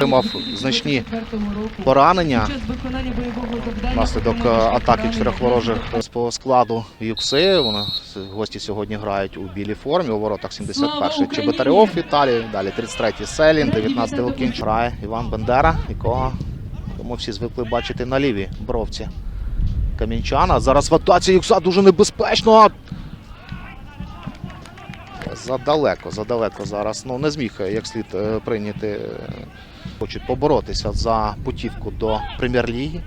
Отримав значні поранення. Внаслідок е, атаки чотирьох ворожих по складу Юкси. Вони гості сьогодні грають у білій формі. У воротах 71-й Чеботарьов Віталій, далі 33-й Селін, 19-й Лукінч. Грає Іван Бендера, якого тому всі звикли бачити на лівій бровці Камінчана. Зараз в атаці Юкса дуже небезпечно. Задалеко, задалеко зараз. Ну не зміг е, як слід е, прийняти. Хочуть поборотися за путівку до прем'єр-ліги.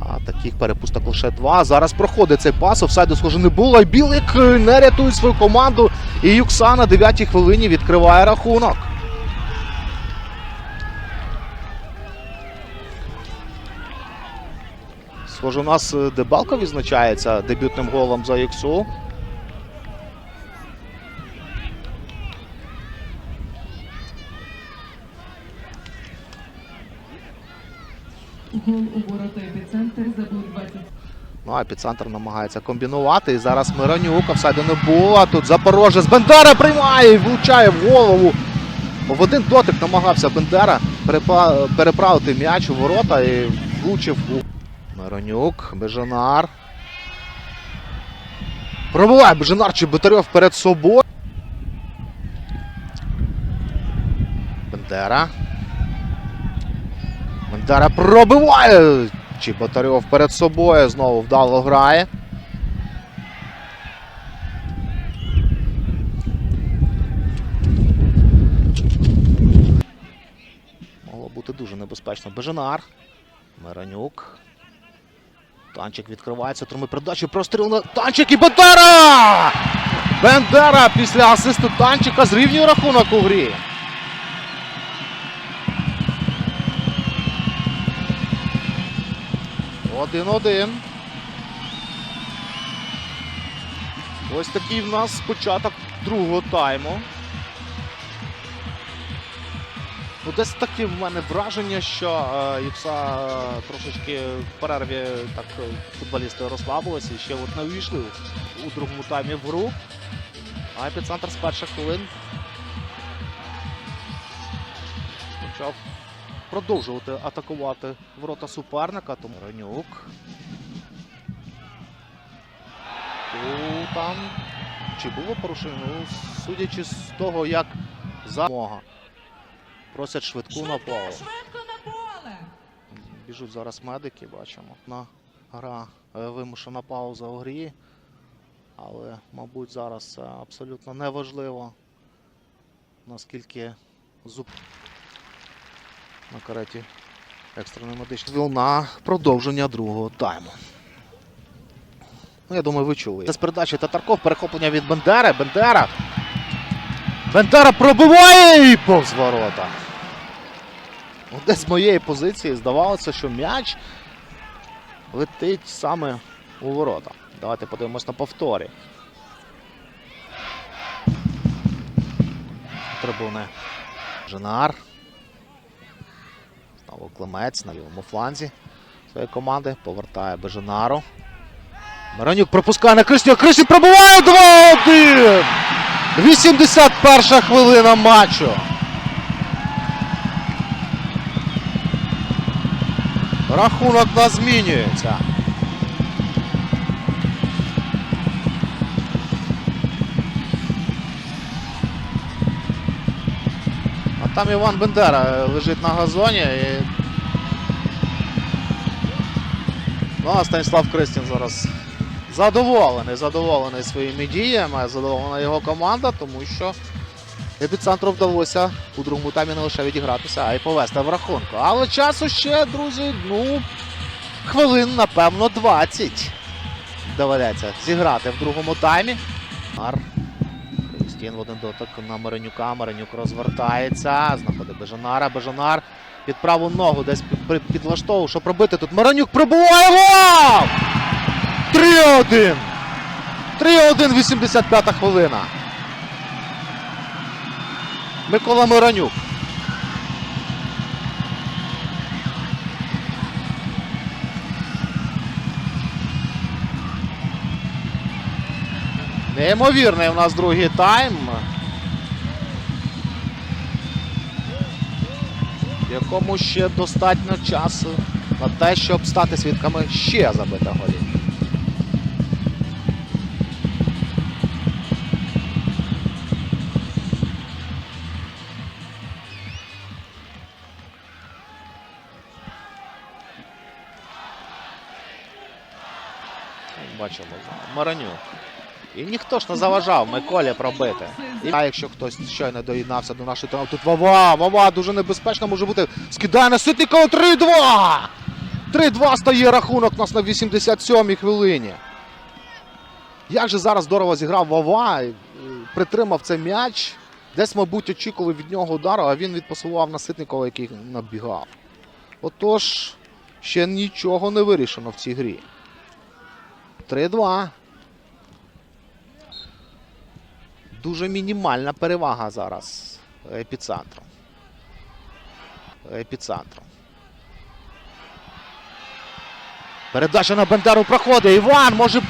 А таких перепусток лише два. Зараз проходить цей пас. Офсайду схоже не було. І Білик е, не рятує свою команду. І Юкса на 9-й хвилині відкриває рахунок. Схоже, у нас е, Дебалко відзначається дебютним голом за Юксу. Гол у ворота епіцентр забув 20 Ну, а епіцентр намагається комбінувати. І зараз Миронюк, офсайду не було. Тут Запорожець. Бендера приймає і влучає в голову. В один дотик намагався Бендера переправити м'яч у ворота і влучив у Миронюк, Бежанар. Пробиває Бежанар Чеботарьов перед собою. Бендера. Бендера пробиває. Чеботарьов перед собою знову вдало грає. Могло бути дуже небезпечно. Бежанар. Миронюк. Танчик відкривається, труми передачі, простріл на Танчик і Бендера! Бендера після асисту Танчика зрівнює рахунок у грі. Один-один. Ось такий в нас початок другого тайму. Ну, десь таке в мене враження, що е, Юкса е, трошечки в перерві так е, футболісти розслабилися і ще от не увійшли у другому таймі в гру. А епіцентр з перших хвилин почав продовжувати атакувати ворота суперника. Тому Ранюк. Там чи було порушення? Ну, судячи з того, як замога. Просять швидку на поле. Швидко на поле. Біжуть зараз медики, бачимо. На гра е, вимушена пауза у грі. Але, мабуть, зараз це абсолютно неважливо, наскільки зуб на кареті екстреної медичної на продовження другого тайму. Ну, я думаю, ви чули. Це з передачі Татарков, перехоплення від Бендери. Бендера. Бендера пробиває і повз ворота. Десь з моєї позиції здавалося, що м'яч летить саме у ворота. Давайте подивимось на повторі. Трибуни. Женар. Знову Климець на лівому фланзі своєї команди. Повертає Беженару. Миронюк пропускає на Кришню. Кришню пробиває 2-1! 81 хвилина матчу. Рахунок нас змінюється. Там Іван Бендера е, лежить на газоні. І... Ну, а Станіслав Кристін зараз задоволений, задоволений своїми діями, задоволена його команда, тому що епіцентру вдалося у другому таймі не лише відігратися, а й повести в рахунку. Але часу ще, друзі, ну, хвилин, напевно, 20 доведеться зіграти в другому таймі. Мар. Кристін в один дотик на Маренюка. Маренюк розвертається. Знаходить Бежанара. Бежанар під праву ногу десь під- під- підлаштовував, що пробити тут. Маренюк пробуває гол! 3-1! 3-1, 85 хвилина. Микола Миронюк. Неймовірний у нас другий тайм. якому ще достатньо часу на те, щоб стати свідками ще забитих голів. Бачимо, Маранюк. І ніхто ж не заважав Миколі пробити. А якщо хтось щойно доєднався до нашої теми, тут Вова! Вова дуже небезпечно може бути. Скидає на Ситникова 3-2! 3-2 стає рахунок у нас на 87-й хвилині. Як же зараз здорово зіграв Вова, е, притримав цей м'яч. Десь, мабуть, очікували від нього удару, а він відпасував на Ситникова, який набігав. Отож, ще нічого не вирішено в цій грі. 3-2. Дуже мінімальна перевага зараз епіцентру. Епіцентру. Передача на Бендеру проходить. Іван може.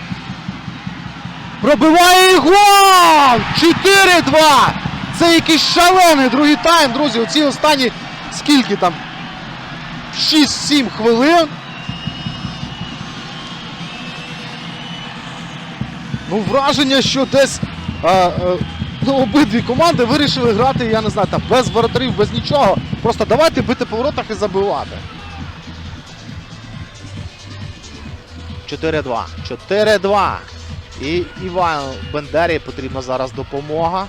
Пробиває і гол! 4-2! Це якийсь шалений другий тайм, друзі. Оці останні скільки там? 6-7 хвилин. Ну, враження, що десь ну, обидві команди вирішили грати, я не знаю, там без воротарів, без нічого. Просто давайте бити по воротах і забивати. 4-2. 4-2. І Івану Бендері потрібна зараз допомога.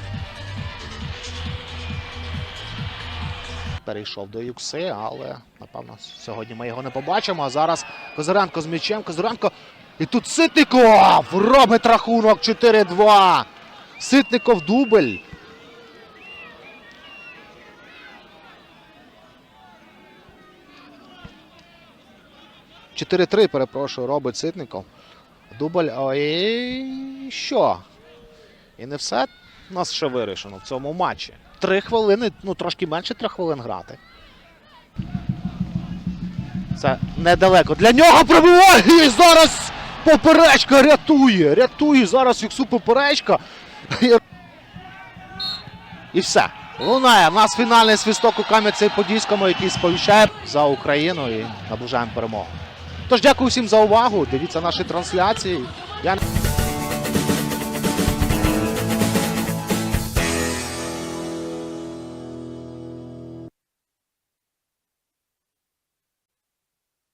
Перейшов до Юкси, але напевно сьогодні ми його не побачимо. А зараз Козиренко з м'ячем. Козиренко. І тут Ситников робить рахунок 4-2. Ситников дубль. Чотири-три, перепрошую, робить Ситников. Дубль. І що? І не все у нас ще вирішено в цьому матчі. Три хвилини, ну трошки менше трьох хвилин грати. Це недалеко. Для нього пробиває! І зараз поперечка рятує! Рятує зараз Юксу поперечка. І- все. Лунає. У нас фінальний свисток у кам'янці подільському, який сповіщає за Україну і наближаємо перемогу. Тож дякую всім за увагу. Дивіться наші трансляції. Я...